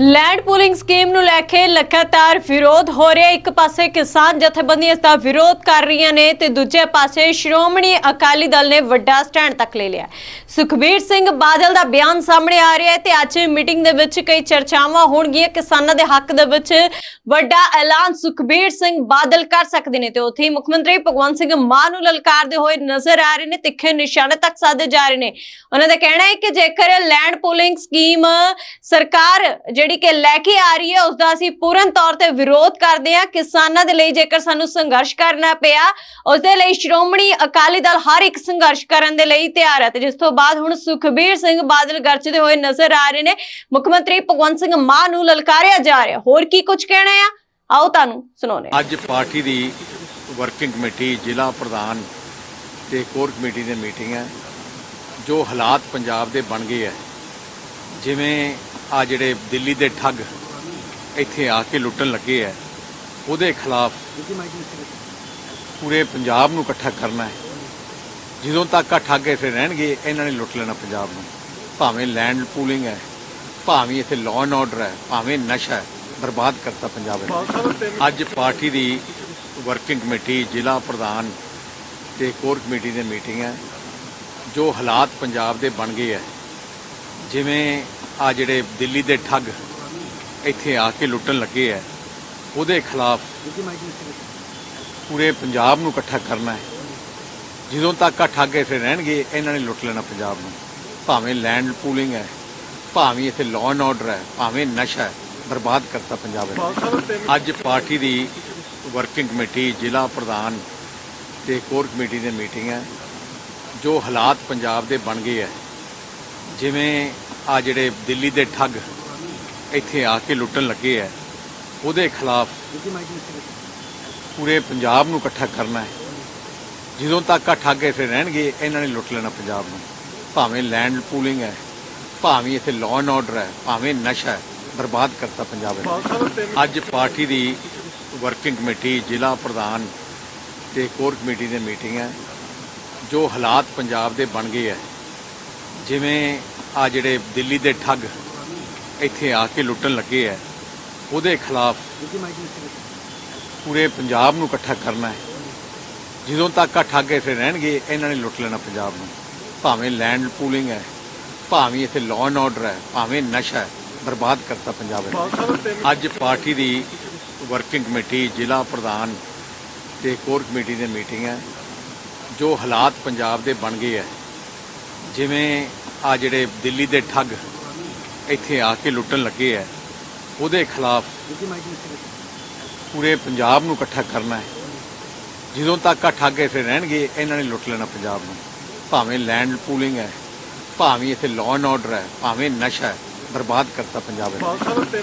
Land pooling scheme ਨੂੰ ਲੈ ਕੇ ਲਗਾਤਾਰ ਵਿਰੋਧ ਹੋ ਰਿਹਾ। ਇੱਕ ਪਾਸੇ ਕਿਸਾਨ ਜਥੇਬੰਦੀਆਂ ਇਸ ਦਾ ਵਿਰੋਧ ਕਰ ਰਹੀਆਂ ਨੇ ਤੇ ਦੂਜੇ ਪਾਸੇ ਸ਼੍ਰੋਮਣੀ ਅਕਾਲੀ ਦਲ ਨੇ ਵੱਡਾ ਸਟੈਂਡ ਤੱਕ ਲੈ ਲਿਆ। ਸੁਖਬੀਰ ਸਿੰਘ ਬਾਦਲ ਦਾ ਬਿਆਨ ਸਾਹਮਣੇ ਆ ਰਿਹਾ ਹੈ ਤੇ ਅੱਜ ਮੀਟਿੰਗ ਦੇ ਵਿੱਚ ਕਈ ਚਰਚਾਵਾਂ ਹੋਣਗੀਆਂ। ਕਿਸਾਨਾਂ ਦੇ ਹੱਕ ਦੇ ਵਿੱਚ ਵੱਡਾ ਐਲਾਨ ਸੁਖਬੀਰ ਸਿੰਘ ਬਾਦਲ ਕਰ ਸਕਦੇ ਨੇ ਤੇ ਉੱਥੇ ਮੁੱਖ ਮੰਤਰੀ ਭਗਵੰਤ ਸਿੰਘ ਮਾਨ ਨੂੰ ਲਲਕਾਰਦੇ ਹੋਏ ਨਜ਼ਰ ਆ ਰਹੇ ਨੇ, ਤਿੱਖੇ ਨਿਸ਼ਾਨੇ ਤੱਕ ਸਾਧੇ ਜਾ ਰਹੇ ਨੇ। ਉਹਨਾਂ ਦਾ ਕਹਿਣਾ ਹੈ ਕਿ ਜੇਕਰ ਲੈਂਡ ਪੂਲਿੰਗ ਸਕੀਮ ਸਰਕਾਰ ਜਿਹੜੀ ਕਿ ਲੈ ਕੇ ਆ ਰਹੀ ਹੈ ਉਸ ਦਾ ਅਸੀਂ ਪੂਰਨ ਤੌਰ ਤੇ ਵਿਰੋਧ ਕਰਦੇ ਹਾਂ। ਕਿਸਾਨਾਂ ਦੇ ਲਈ ਜੇਕਰ ਸਾਨੂੰ ਸੰਘਰਸ਼ ਕਰਨਾ ਪਿਆ ਉਸ ਦੇ ਲਈ ਸ਼੍ਰੋਮਣੀ ਅਕਾਲੀ ਦਲ ਹਰ ਇੱਕ ਸੰਘਰਸ਼ ਕਰਨ ਦੇ ਲਈ ਤਿਆਰ ਹੈ। ਤੇ ਜਿਸ ਤੋਂ ਬਾਅਦ ਹੁਣ ਸੁਖਬੀਰ ਸਿੰਘ ਬਾਦਲ ਗਰਜਦੇ ਹੋਏ ਨਜ਼ਰ ਆ ਰਹੇ ਨੇ। ਮੁੱਖ ਮੰਤਰੀ ਭਗਵੰਤ ਸਿੰਘ ਮਾਨ ਨੂੰ ਲਲਕਾਰਿਆ ਜਾ ਰਿਹਾ। ਹੋਰ ਕੀ ਕੁਝ ਕਹਿਣਾ ਆ? ਆਓ ਤੁਹਾਨੂੰ ਸੁਣਾਉਂਦੇ ਅੱਜ ਪਾਰਟੀ ਦੀ ਵਰਕਿੰਗ ਕਮੇਟੀ ਜ਼ਿਲ੍ਹਾ ਪ੍ਰਧਾਨ ਤੇ ਕੋਰ ਕਮੇਟੀ ਦੀ ਮੀਟਿੰਗ ਹੈ, ਜੋ ਹਾਲਾਤ ਪੰਜਾਬ ਦੇ ਬਣ ਗਏ ਹੈ। ਜਿਵੇਂ ਆ ਜਿਹੜੇ ਦਿੱਲੀ ਦੇ ਠੱਗ ਇੱਥੇ ਆ ਕੇ ਲੁੱਟਣ ਲੱਗੇ ਹੈ ਉਹਦੇ ਖਿਲਾਫ ਪੂਰੇ ਪੰਜਾਬ ਨੂੰ ਇਕੱਠਾ ਕਰਨਾ ਹੈ। ਜਦੋਂ ਤੱਕ ਆ ਠੱਗ ਇੱਥੇ ਰਹਿਣਗੇ, ਇਹਨਾਂ ਨੇ ਲੁੱਟ ਲੈਣਾ ਪੰਜਾਬ ਨੂੰ। ਭਾਵੇਂ ਲੈਂਡ ਪੂਲਿੰਗ ਹੈ, ਭਾਵੇਂ ਇੱਥੇ ਲਾਅ ਐਂਡ ਆਰਡਰ ਹੈ, ਭਾਵੇਂ ਨਸ਼ਾ ਹੈ, ਬਰਬਾਦ ਕਰਤਾ ਪੰਜਾਬ ਨੇ। ਅੱਜ ਪਾਰਟੀ ਦੀ ਵਰਕਿੰਗ ਕਮੇਟੀ ਜ਼ਿਲ੍ਹਾ ਪ੍ਰਧਾਨ ਤੇ ਕੋਰ ਕਮੇਟੀ ਦੀ ਮੀਟਿੰਗ ਹੈ, ਜੋ ਹਾਲਾਤ ਪੰਜਾਬ ਦੇ ਬਣ ਗਏ ਹੈ। ਜਿਵੇਂ ਆ ਜਿਹੜੇ ਦਿੱਲੀ ਦੇ ਠੱਗ ਇੱਥੇ ਆ ਕੇ ਲੁੱਟਣ ਲੱਗੇ ਹੈ ਉਹਦੇ ਖਿਲਾਫ ਪੂਰੇ ਪੰਜਾਬ ਨੂੰ ਇਕੱਠਾ ਕਰਨਾ ਹੈ ਜਦੋਂ ਤੱਕ ਆ ਠੱਗ ਇੱਥੇ ਰਹਿਣਗੇ, ਇਹਨਾਂ ਨੇ ਲੁੱਟ ਲੈਣਾ ਪੰਜਾਬ ਨੂੰ। ਭਾਵੇਂ ਲੈਂਡ ਪੂਲਿੰਗ ਹੈ ਭਾਵੇਂ ਇੱਥੇ ਲਾਅ ਐਂਡ ਆਰਡਰ ਹੈ ਭਾਵੇਂ ਨਸ਼ਾ ਹੈ ਬਰਬਾਦ ਕਰਤਾ ਪੰਜਾਬ ਨੇ। ਅੱਜ ਪਾਰਟੀ ਦੀ ਵਰਕਿੰਗ ਕਮੇਟੀ ਜ਼ਿਲ੍ਹਾ ਪ੍ਰਧਾਨ ਤੇ ਕੋਰ ਕਮੇਟੀ ਦੀ ਮੀਟਿੰਗ ਹੈ ਜੋ ਹਾਲਾਤ ਪੰਜਾਬ ਦੇ ਬਣ ਗਏ ਹੈ ਜਿਵੇਂ ਆ ਜਿਹੜੇ ਦਿੱਲੀ ਦੇ ਠੱਗ ਇੱਥੇ ਆ ਕੇ ਲੁੱਟਣ ਲੱਗੇ ਹੈ ਉਹਦੇ ਖਿਲਾਫ ਪੂਰੇ ਪੰਜਾਬ ਨੂੰ ਇਕੱਠਾ ਕਰਨਾ ਹੈ। ਜਦੋਂ ਤੱਕ ਆ ਠੱਗ ਇੱਥੇ ਰਹਿਣਗੇ, ਇਹਨਾਂ ਨੇ ਲੁੱਟ ਲੈਣਾ ਪੰਜਾਬ ਨੂੰ। ਭਾਵੇਂ ਲੈਂਡ ਪੂਲਿੰਗ ਹੈ, ਭਾਵੇਂ ਇੱਥੇ ਲਾਅ ਐਂਡ ਆਰਡਰ ਹੈ, ਭਾਵੇਂ ਨਸ਼ਾ ਹੈ, ਬਰਬਾਦ ਕਰਤਾ ਪੰਜਾਬ ਨੇ। ਅੱਜ ਪਾਰਟੀ ਦੀ ਵਰਕਿੰਗ ਕਮੇਟੀ ਜ਼ਿਲ੍ਹਾ ਪ੍ਰਧਾਨ ਤੇ ਕੋਰ ਕਮੇਟੀ ਦੀ ਮੀਟਿੰਗ ਹੈ ਜੋ ਹਾਲਾਤ ਪੰਜਾਬ ਦੇ ਬਣ ਗਏ ਹੈ ਜਿਵੇਂ ਆ ਜਿਹੜੇ ਦਿੱਲੀ ਦੇ ਠੱਗ ਇੱਥੇ ਆ ਕੇ ਲੁੱਟਣ ਲੱਗੇ ਹੈ ਉਹਦੇ ਖਿਲਾਫ ਪੂਰੇ ਪੰਜਾਬ ਨੂੰ ਇਕੱਠਾ ਕਰਨਾ ਹੈ। ਜਦੋਂ ਤੱਕ ਆ ਠੱਗ ਇੱਥੇ ਰਹਿਣਗੇ, ਇਹਨਾਂ ਨੇ ਲੁੱਟ ਲੈਣਾ ਪੰਜਾਬ ਨੂੰ। ਭਾਵੇਂ ਲੈਂਡ ਪੂਲਿੰਗ ਹੈ, ਭਾਵੇਂ ਇੱਥੇ ਲਾਅ ਐਂਡ ਆਰਡਰ ਹੈ, ਭਾਵੇਂ ਨਸ਼ਾ ਹੈ, ਬਰਬਾਦ ਕਰਤਾ ਪੰਜਾਬ ਨੇ। ਅੱਜ ਪਾਰਟੀ ਦੀ ਵਰਕਿੰਗ ਕਮੇਟੀ ਜ਼ਿਲ੍ਹਾ ਪ੍ਰਧਾਨ ਤੇ ਕੋਰ ਕਮੇਟੀ ਦੀ ਮੀਟਿੰਗ ਹੈ, ਜੋ ਹਾਲਾਤ ਪੰਜਾਬ ਦੇ ਬਣ ਗਏ ਹੈ। ਜਿਵੇਂ ਆ ਜਿਹੜੇ ਦਿੱਲੀ ਦੇ ਠੱਗ ਇੱਥੇ ਆ ਕੇ ਲੁੱਟਣ ਲੱਗੇ ਹੈ ਉਹਦੇ ਖਿਲਾਫ ਪੂਰੇ ਪੰਜਾਬ ਨੂੰ ਇਕੱਠਾ ਕਰਨਾ ਹੈ। ਜਦੋਂ ਤੱਕ ਆ ਠੱਗ ਇੱਥੇ ਰਹਿਣਗੇ, ਇਹਨਾਂ ਨੇ ਲੁੱਟ ਲੈਣਾ ਪੰਜਾਬ ਨੂੰ। ਭਾਵੇਂ ਲੈਂਡ ਪੂਲਿੰਗ ਹੈ, ਭਾਵੇਂ ਇੱਥੇ ਲਾਅ ਐਂਡ ਆਰਡਰ ਹੈ, ਭਾਵੇਂ ਨਸ਼ਾ ਹੈ, ਬਰਬਾਦ ਕਰਤਾ ਪੰਜਾਬ ਨੇ।